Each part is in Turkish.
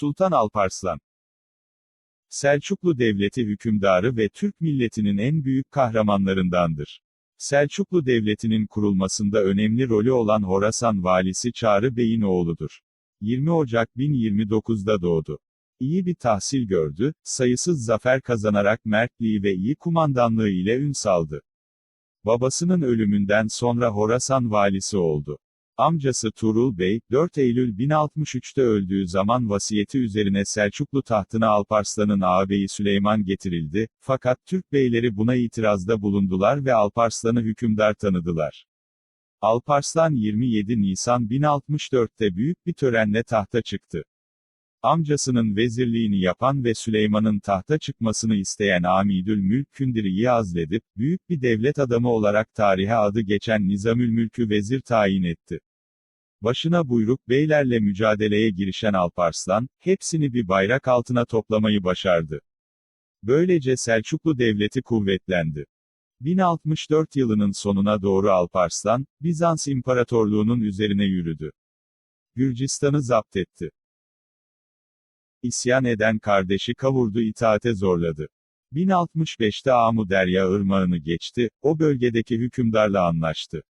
Sultan Alparslan Selçuklu Devleti hükümdarı ve Türk milletinin en büyük kahramanlarındandır. Selçuklu Devleti'nin kurulmasında önemli rolü olan Horasan valisi Çağrı Bey'in oğludur. 20 Ocak 1029'da doğdu. İyi bir tahsil gördü, sayısız zafer kazanarak mertliği ve iyi kumandanlığı ile ün saldı. Babasının ölümünden sonra Horasan valisi oldu. Amcası Tuğrul Bey, 4 Eylül 1063'te öldüğü zaman vasiyeti üzerine Selçuklu tahtına Alparslan'ın ağabeyi Süleyman getirildi, fakat Türk beyleri buna itirazda bulundular ve Alparslan'ı hükümdar tanıdılar. Alparslan 27 Nisan 1064'te büyük bir törenle tahta çıktı. Amcasının vezirliğini yapan ve Süleyman'ın tahta çıkmasını isteyen Amidül Mülk Kündiri'yi azledip, büyük bir devlet adamı olarak tarihe adı geçen Nizamül Mülk'ü vezir tayin etti. Başına buyruk beylerle mücadeleye girişen Alparslan, hepsini bir bayrak altına toplamayı başardı. Böylece Selçuklu Devleti kuvvetlendi. 1064 yılının sonuna doğru Alparslan, Bizans İmparatorluğu'nun üzerine yürüdü. Gürcistan'ı zapt etti. İsyan eden kardeşi kavurdu itaate zorladı. 1065'te Amu Derya ırmağını geçti, o bölgedeki hükümdarla anlaştı.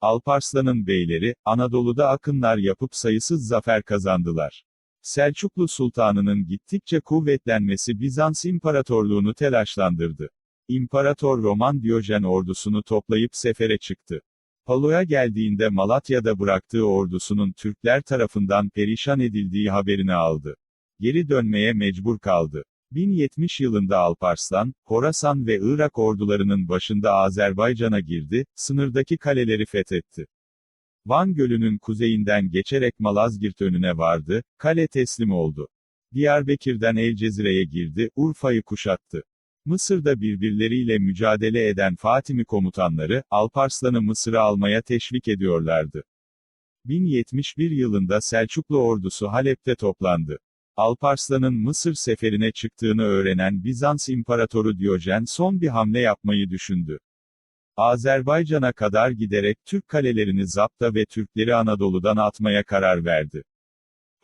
Alparslan'ın beyleri, Anadolu'da akınlar yapıp sayısız zafer kazandılar. Selçuklu Sultanı'nın gittikçe kuvvetlenmesi Bizans İmparatorluğunu telaşlandırdı. İmparator Roman Diyojen ordusunu toplayıp sefere çıktı. Palo'ya geldiğinde Malatya'da bıraktığı ordusunun Türkler tarafından perişan edildiği haberini aldı. Geri dönmeye mecbur kaldı. 1070 yılında Alparslan, Horasan ve Irak ordularının başında Azerbaycan'a girdi, sınırdaki kaleleri fethetti. Van Gölü'nün kuzeyinden geçerek Malazgirt önüne vardı, kale teslim oldu. Diyarbakır'dan El Cezire'ye girdi, Urfa'yı kuşattı. Mısır'da birbirleriyle mücadele eden Fatimi komutanları, Alparslan'ı Mısır'a almaya teşvik ediyorlardı. 1071 yılında Selçuklu ordusu Halep'te toplandı. Alparslan'ın Mısır seferine çıktığını öğrenen Bizans İmparatoru Diyojen son bir hamle yapmayı düşündü. Azerbaycan'a kadar giderek Türk kalelerini zapta ve Türkleri Anadolu'dan atmaya karar verdi.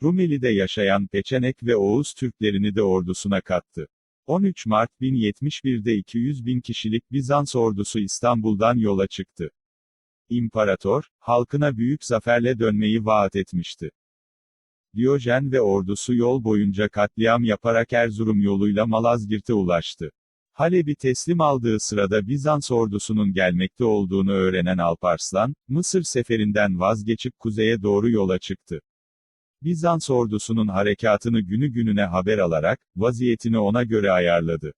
Rumeli'de yaşayan Peçenek ve Oğuz Türklerini de ordusuna kattı. 13 Mart 1071'de 200 bin kişilik Bizans ordusu İstanbul'dan yola çıktı. İmparator, halkına büyük zaferle dönmeyi vaat etmişti. Diyojen ve ordusu yol boyunca katliam yaparak Erzurum yoluyla Malazgirt'e ulaştı. Halep'i teslim aldığı sırada Bizans ordusunun gelmekte olduğunu öğrenen Alparslan, Mısır seferinden vazgeçip kuzeye doğru yola çıktı. Bizans ordusunun harekatını günü gününe haber alarak, vaziyetini ona göre ayarladı.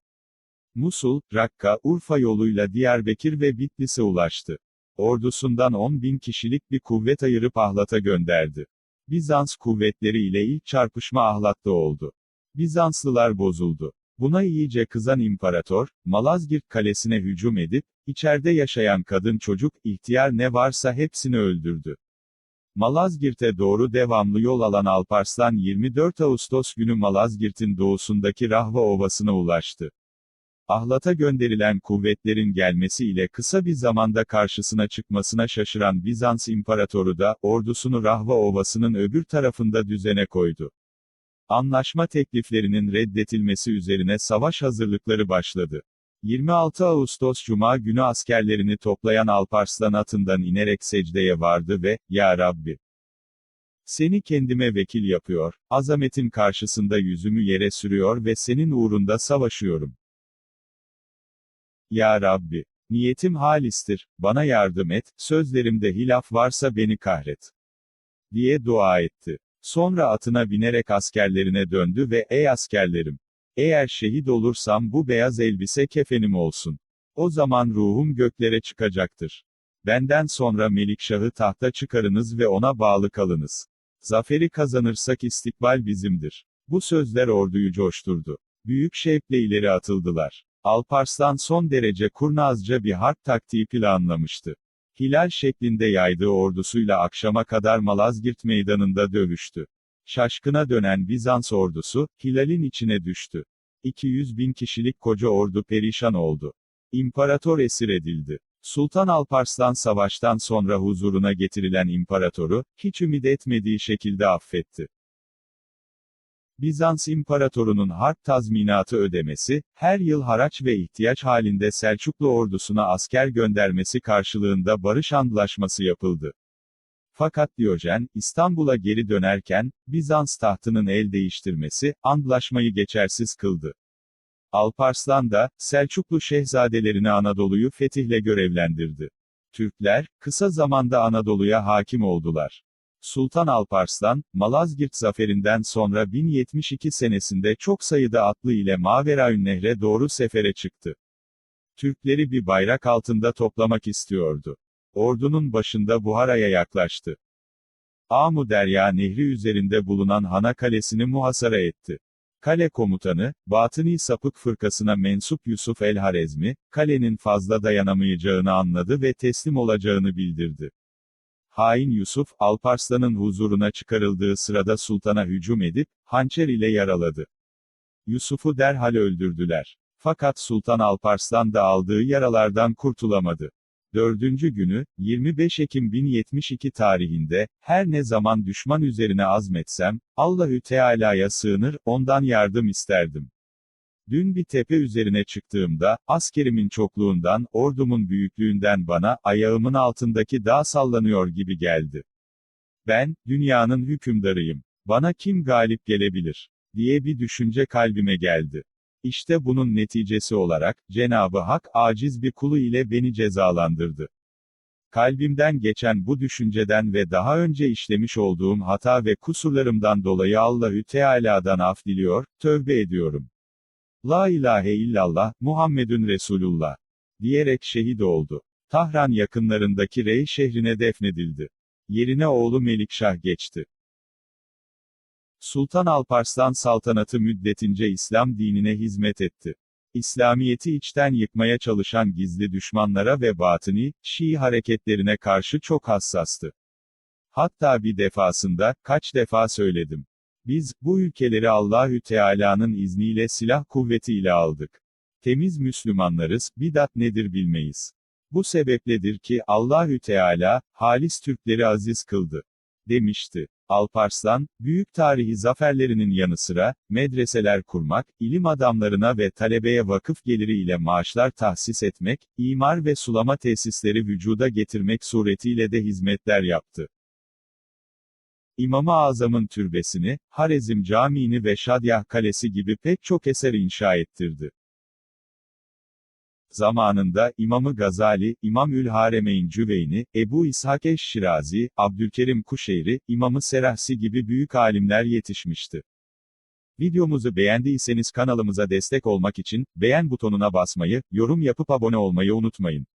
Musul, Rakka, Urfa yoluyla Diyarbakır ve Bitlis'e ulaştı. Ordusundan 10 bin kişilik bir kuvvet ayırıp Ahlat'a gönderdi. Bizans kuvvetleri ile ilk çarpışma Ahlat'ta oldu. Bizanslılar bozuldu. Buna iyice kızan imparator, Malazgirt kalesine hücum edip, içeride yaşayan kadın çocuk, ihtiyar ne varsa hepsini öldürdü. Malazgirt'e doğru devamlı yol alan Alparslan 24 Ağustos günü Malazgirt'in doğusundaki Rahva Ovası'na ulaştı. Ahlat'a gönderilen kuvvetlerin gelmesi ile kısa bir zamanda karşısına çıkmasına şaşıran Bizans İmparatoru da, ordusunu Rahva Ovası'nın öbür tarafında düzene koydu. Anlaşma tekliflerinin reddetilmesi üzerine savaş hazırlıkları başladı. 26 Ağustos Cuma günü askerlerini toplayan Alparslan atından inerek secdeye vardı ve, Ya Rabbi! Seni kendime vekil yapıyor, azametin karşısında yüzümü yere sürüyor ve senin uğrunda savaşıyorum. Ya Rabbi! Niyetim halistir, bana yardım et, sözlerimde hilaf varsa beni kahret. Diye dua etti. Sonra atına binerek askerlerine döndü ve, ey askerlerim! Eğer şehit olursam bu beyaz elbise kefenim olsun. O zaman ruhum göklere çıkacaktır. Benden sonra Melikşah'ı tahta çıkarınız ve ona bağlı kalınız. Zaferi kazanırsak istikbal bizimdir. Bu sözler orduyu coşturdu. Büyük şevkle ileri atıldılar. Alparslan son derece kurnazca bir harp taktiği planlamıştı. Hilal şeklinde yaydığı ordusuyla akşama kadar Malazgirt meydanında dövüştü. Şaşkına dönen Bizans ordusu, Hilal'in içine düştü. 200 bin kişilik koca ordu perişan oldu. İmparator esir edildi. Sultan Alparslan savaştan sonra huzuruna getirilen imparatoru, hiç ümit etmediği şekilde affetti. Bizans İmparatorunun harp tazminatı ödemesi, her yıl haraç ve ihtiyaç halinde Selçuklu ordusuna asker göndermesi karşılığında barış antlaşması yapıldı. Fakat Diyojen, İstanbul'a geri dönerken, Bizans tahtının el değiştirmesi, antlaşmayı geçersiz kıldı. Alparslan da, Selçuklu şehzadelerini Anadolu'yu fetihle görevlendirdi. Türkler, kısa zamanda Anadolu'ya hakim oldular. Sultan Alparslan, Malazgirt zaferinden sonra 1072 senesinde çok sayıda atlı ile Maveraün Nehre doğru sefere çıktı. Türkleri bir bayrak altında toplamak istiyordu. Ordunun başında Buhara'ya yaklaştı. Amu Derya Nehri üzerinde bulunan Hana Kalesi'ni muhasara etti. Kale komutanı, Batıni Sapık Fırkasına mensup Yusuf el-Harezmi, kalenin fazla dayanamayacağını anladı ve teslim olacağını bildirdi. Hain Yusuf, Alparslan'ın huzuruna çıkarıldığı sırada sultana hücum edip, hançer ile yaraladı. Yusuf'u derhal öldürdüler. Fakat Sultan Alparslan da aldığı yaralardan kurtulamadı. Dördüncü günü, 25 Ekim 1072 tarihinde, her ne zaman düşman üzerine azmetsem, Allahü Teala'ya sığınır, ondan yardım isterdim. Dün bir tepe üzerine çıktığımda, askerimin çokluğundan, ordumun büyüklüğünden bana, ayağımın altındaki dağ sallanıyor gibi geldi. Ben, dünyanın hükümdarıyım. Bana kim galip gelebilir? diye bir düşünce kalbime geldi. İşte bunun neticesi olarak, Cenabı Hak, aciz bir kulu ile beni cezalandırdı. Kalbimden geçen bu düşünceden ve daha önce işlemiş olduğum hata ve kusurlarımdan dolayı Allahü Teala'dan af diliyor, tövbe ediyorum. La ilahe illallah, Muhammedun Resulullah. Diyerek şehit oldu. Tahran yakınlarındaki Rey şehrine defnedildi. Yerine oğlu Melikşah geçti. Sultan Alparslan saltanatı müddetince İslam dinine hizmet etti. İslamiyeti içten yıkmaya çalışan gizli düşmanlara ve batini, Şii hareketlerine karşı çok hassastı. Hatta bir defasında, kaç defa söyledim. Biz, bu ülkeleri Allahü Teala'nın izniyle silah kuvvetiyle aldık. Temiz Müslümanlarız, bidat nedir bilmeyiz. Bu sebepledir ki, Allahü Teala, halis Türkleri aziz kıldı. Demişti. Alparslan, büyük tarihi zaferlerinin yanı sıra, medreseler kurmak, ilim adamlarına ve talebeye vakıf geliri ile maaşlar tahsis etmek, imar ve sulama tesisleri vücuda getirmek suretiyle de hizmetler yaptı. İmam-ı Azam'ın türbesini, Harezm Camii'ni ve Şadyah Kalesi gibi pek çok eser inşa ettirdi. Zamanında, İmamı Gazali, İmam-ül Haremeyn Cüveyni, Ebu İshak Eş-Şirazi, Abdülkerim Kuşeyri, İmamı Serahsi gibi büyük alimler yetişmişti. Videomuzu beğendiyseniz kanalımıza destek olmak için, beğen butonuna basmayı, yorum yapıp abone olmayı unutmayın.